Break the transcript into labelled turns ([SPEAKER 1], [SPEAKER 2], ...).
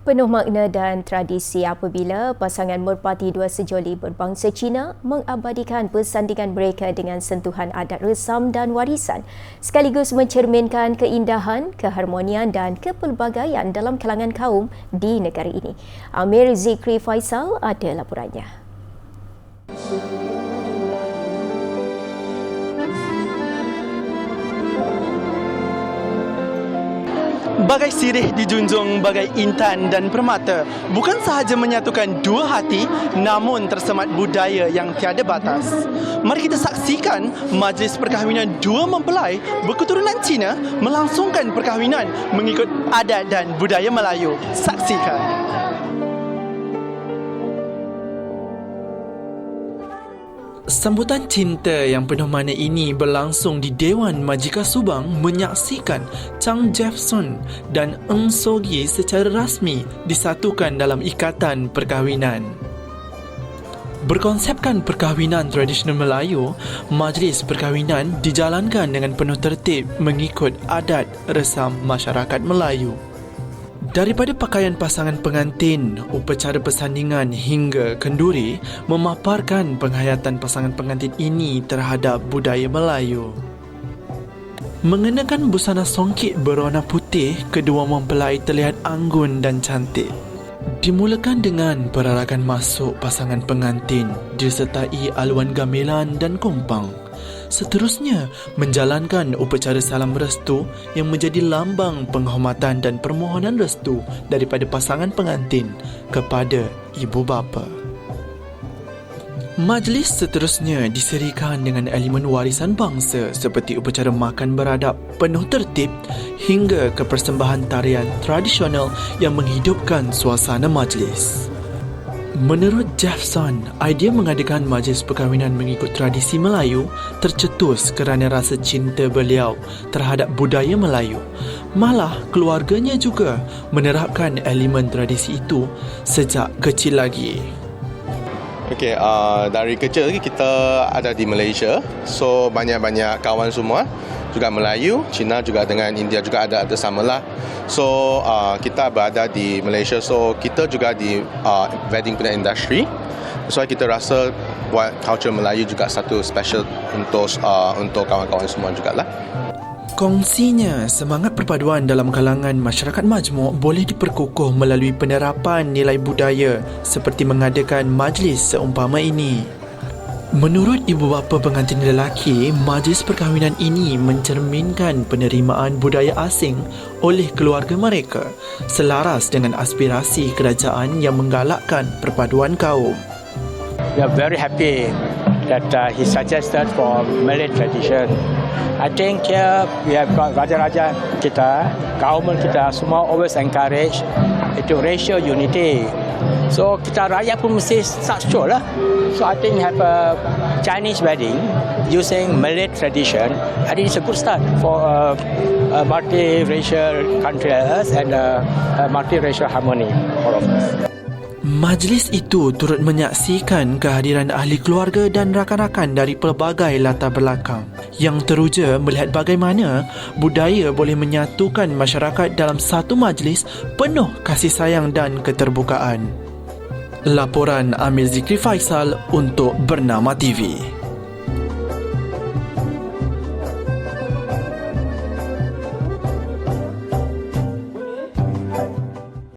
[SPEAKER 1] Penuh makna dan tradisi apabila pasangan merpati dua sejoli berbangsa Cina mengabadikan persandingan mereka dengan sentuhan adat resam dan warisan sekaligus mencerminkan keindahan, keharmonian dan kepelbagaian dalam kalangan kaum di negara ini. Amir Zikri Faisal ada laporannya.
[SPEAKER 2] Bagai sirih dijunjung bagai intan dan permata bukan sahaja menyatukan dua hati namun tersemat budaya yang tiada batas. Mari kita saksikan majlis perkahwinan dua mempelai berketurunan Cina melangsungkan perkahwinan mengikut adat dan budaya Melayu. Saksikan. Sambutan cinta yang penuh makna ini berlangsung di Dewan Majika Subang menyaksikan Chang Jefferson dan Eng Sogi secara rasmi disatukan dalam ikatan perkahwinan. Berkonsepkan perkahwinan tradisional Melayu, majlis perkahwinan dijalankan dengan penuh tertib mengikut adat resam masyarakat Melayu. Daripada pakaian pasangan pengantin, upacara persandingan hingga kenduri memaparkan penghayatan pasangan pengantin ini terhadap budaya Melayu. Mengenakan busana songkit berwarna putih, kedua mempelai terlihat anggun dan cantik. Dimulakan dengan perarakan masuk pasangan pengantin disertai aluan gamelan dan kompang. Seterusnya, menjalankan upacara salam restu yang menjadi lambang penghormatan dan permohonan restu daripada pasangan pengantin kepada ibu bapa. Majlis seterusnya diserikan dengan elemen warisan bangsa seperti upacara makan beradab penuh tertib hingga ke persembahan tarian tradisional yang menghidupkan suasana majlis. Menurut Jefferson, idea mengadakan majlis perkahwinan mengikut tradisi Melayu tercetus kerana rasa cinta beliau terhadap budaya Melayu. Malah, keluarganya juga menerapkan elemen tradisi itu sejak kecil lagi.
[SPEAKER 3] Okey, uh, dari kecil lagi kita ada di Malaysia. So, banyak-banyak kawan semua juga Melayu, Cina juga dengan India juga ada lah. So uh, kita berada di Malaysia, so kita juga di uh, wedding punya industry. So kita rasa buat culture Melayu juga satu special untuk uh, untuk kawan-kawan semua juga lah.
[SPEAKER 2] Kongsinya, semangat perpaduan dalam kalangan masyarakat majmuk boleh diperkukuh melalui penerapan nilai budaya seperti mengadakan majlis seumpama ini. Menurut ibu bapa pengantin lelaki, majlis perkahwinan ini mencerminkan penerimaan budaya asing oleh keluarga mereka selaras dengan aspirasi kerajaan yang menggalakkan perpaduan kaum.
[SPEAKER 4] We are very happy that uh, he suggested for Malay tradition. I think here we have got raja-raja kita, government kita semua always encourage itu racial unity. So kita rakyat pun mesti show lah. So I think have a Chinese wedding using Malay tradition. I think it's a good start for a, a multi-racial country us and a, a multi-racial harmony for all of us.
[SPEAKER 2] Majlis itu turut menyaksikan kehadiran ahli keluarga dan rakan-rakan dari pelbagai latar belakang yang teruja melihat bagaimana budaya boleh menyatukan masyarakat dalam satu majlis penuh kasih sayang dan keterbukaan. Laporan Amir Zikri Faisal untuk Bernama TV.